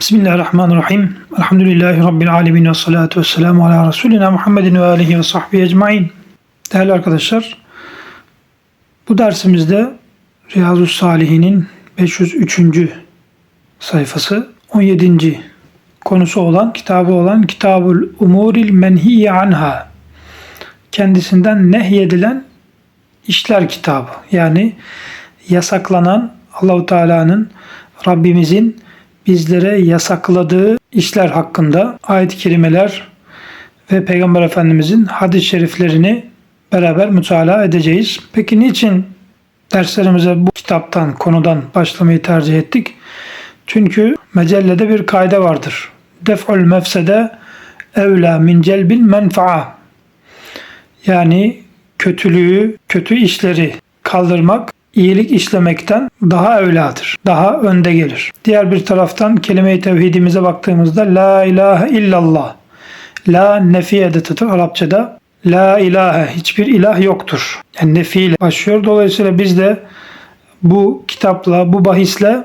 Bismillahirrahmanirrahim. Elhamdülillahi Rabbil alemin ve salatu ve selamu ala Resulina Muhammedin ve alihi ve sahbihi ecmain. Değerli arkadaşlar, bu dersimizde Riyazu Salihin'in 503. sayfası 17. konusu olan, kitabı olan Kitabul Umuril Menhiye Anha kendisinden nehyedilen işler kitabı. Yani yasaklanan Allahu Teala'nın Rabbimizin bizlere yasakladığı işler hakkında ayet-i kerimeler ve Peygamber Efendimizin hadis-i şeriflerini beraber mütalaa edeceğiz. Peki niçin derslerimize bu kitaptan, konudan başlamayı tercih ettik? Çünkü mecellede bir kaide vardır. Def'ul mefsede evla min celbil menfa'a. Yani kötülüğü, kötü işleri kaldırmak iyilik işlemekten daha evladır. Daha önde gelir. Diğer bir taraftan kelime-i tevhidimize baktığımızda La ilahe illallah. La nefi edetıdır Arapçada. La ilahe hiçbir ilah yoktur. Yani nefi ile başlıyor. Dolayısıyla biz de bu kitapla, bu bahisle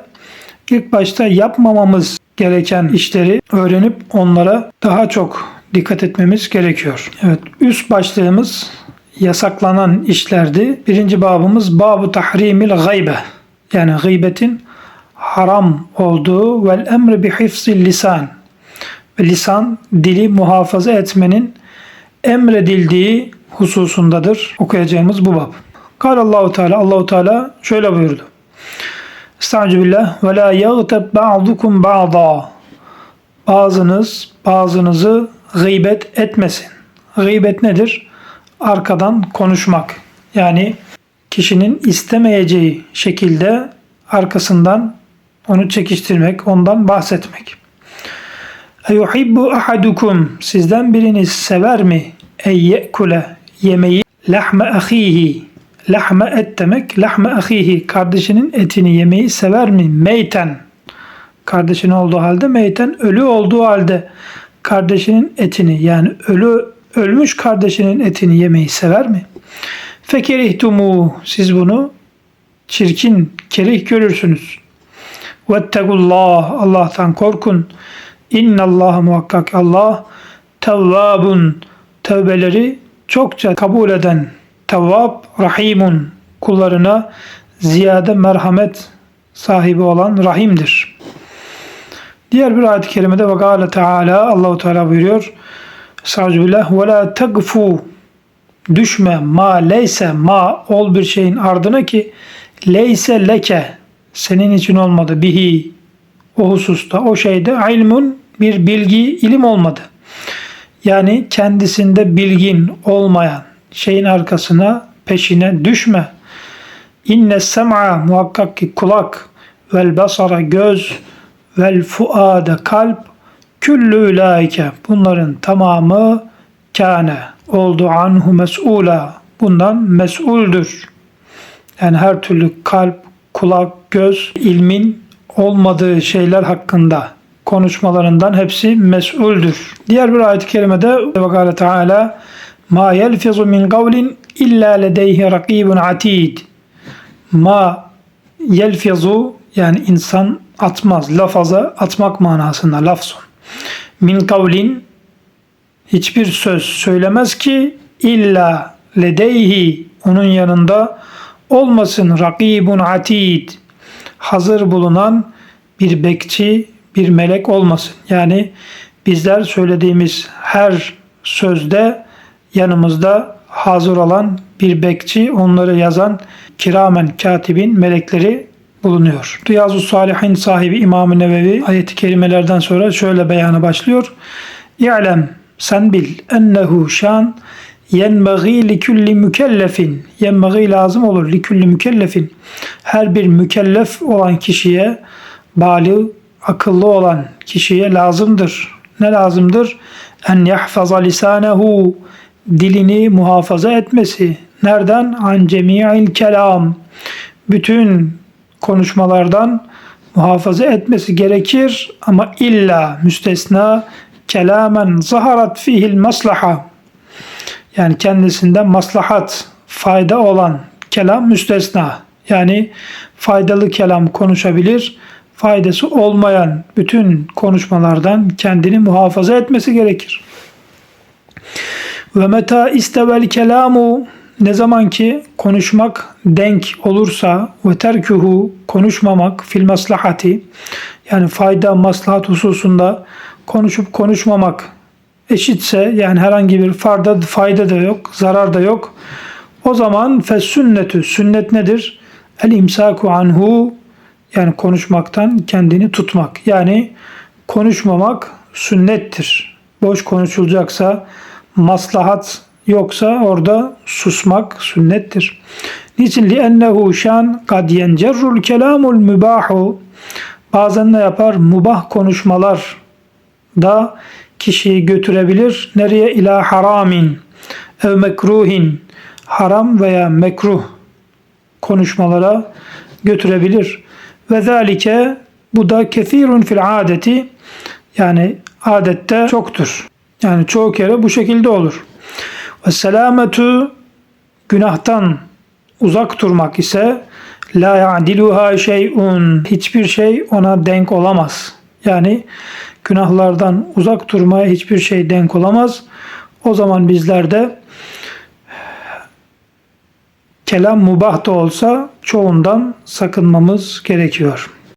ilk başta yapmamamız gereken işleri öğrenip onlara daha çok dikkat etmemiz gerekiyor. Evet, üst başlığımız yasaklanan işlerdi. Birinci babımız babu tahrimil gaybe. Yani gıybetin haram olduğu vel emri bi hifzil lisan. Lisan dili muhafaza etmenin emredildiği hususundadır. Okuyacağımız bu bab. Kal Allahu Teala Allahu Teala şöyle buyurdu. Estaizu billah ve la yagtab ba'dukum ba'da. Bazınız bazınızı gıybet etmesin. Gıybet nedir? Arkadan konuşmak. Yani kişinin istemeyeceği şekilde arkasından onu çekiştirmek, ondan bahsetmek. Eyuhibbu ahadukum sizden biriniz sever mi? Ey ye'kule yemeği lahme ahihi. Lahme et demek lahme ahihi. Kardeşinin etini yemeği sever mi? Meyten. Kardeşinin olduğu halde meyten ölü olduğu halde kardeşinin etini yani ölü ölmüş kardeşinin etini yemeyi sever mi? Fekerihtumu siz bunu çirkin, kerih görürsünüz. Vettegullah Allah'tan korkun. İnnallah muhakkak Allah tevvabun tevbeleri çokça kabul eden tevvab rahimun kullarına ziyade merhamet sahibi olan rahimdir. Diğer bir ayet-i kerimede ve gâle Teala Allahu Teala buyuruyor. Estağfirullah. Ve la tegfu düşme ma leyse ma ol bir şeyin ardına ki leyse leke senin için olmadı bihi o hususta o şeyde ilmun bir bilgi ilim olmadı. Yani kendisinde bilgin olmayan şeyin arkasına peşine düşme. İnne sem'a muhakkak ki kulak vel basara göz vel fuade kalp Küllü ulaike bunların tamamı kâne oldu anhu mes'ula bundan mes'uldür. Yani her türlü kalp, kulak, göz, ilmin olmadığı şeyler hakkında konuşmalarından hepsi mes'uldür. Diğer bir ayet-i kerimede ve gâle Teala ma yelfizu min kavlin illa ledeyhi rakibun atid. Ma yelfizu yani insan atmaz. Lafaza atmak manasında lafzun min kavlin hiçbir söz söylemez ki illa ledeyhi onun yanında olmasın rakibun atid hazır bulunan bir bekçi bir melek olmasın. Yani bizler söylediğimiz her sözde yanımızda hazır olan bir bekçi onları yazan kiramen katibin melekleri bulunuyor. Riyazu Salihin sahibi İmam-ı Nevevi ayeti kerimelerden sonra şöyle beyana başlıyor. İ'lem sen bil ennehu şan yenbagi li kulli mükellefin yenbagi lazım olur li kulli mükellefin her bir mükellef olan kişiye bali akıllı olan kişiye lazımdır. Ne lazımdır? En yahfaza lisanehu dilini muhafaza etmesi. Nereden? An cemi'il kelam. Bütün konuşmalardan muhafaza etmesi gerekir. Ama illa müstesna kelamen zaharat fihil maslaha. Yani kendisinde maslahat fayda olan kelam müstesna. Yani faydalı kelam konuşabilir faydası olmayan bütün konuşmalardan kendini muhafaza etmesi gerekir. Ve meta istevel kelamu ne zaman ki konuşmak denk olursa ve terkuhu konuşmamak fil maslahati yani fayda maslahat hususunda konuşup konuşmamak eşitse yani herhangi bir farda fayda da yok, zarar da yok. O zaman fes sünnetü sünnet nedir? El imsaku anhu yani konuşmaktan kendini tutmak. Yani konuşmamak sünnettir. Boş konuşulacaksa maslahat yoksa orada susmak sünnettir. Niçin? لِأَنَّهُ şan قَدْ يَنْجَرُّ الْكَلَامُ الْمُبَاحُ Bazen ne yapar? Mubah konuşmalar da kişiyi götürebilir. Nereye? ila haramin ev mekruhin haram veya mekruh konuşmalara götürebilir. Ve zalike bu da kethirun fil adeti yani adette çoktur. Yani çoğu kere bu şekilde olur. Ve selametu günahtan uzak durmak ise la ya'diluha şey'un hiçbir şey ona denk olamaz. Yani günahlardan uzak durmaya hiçbir şey denk olamaz. O zaman bizlerde kelam mubah da olsa çoğundan sakınmamız gerekiyor.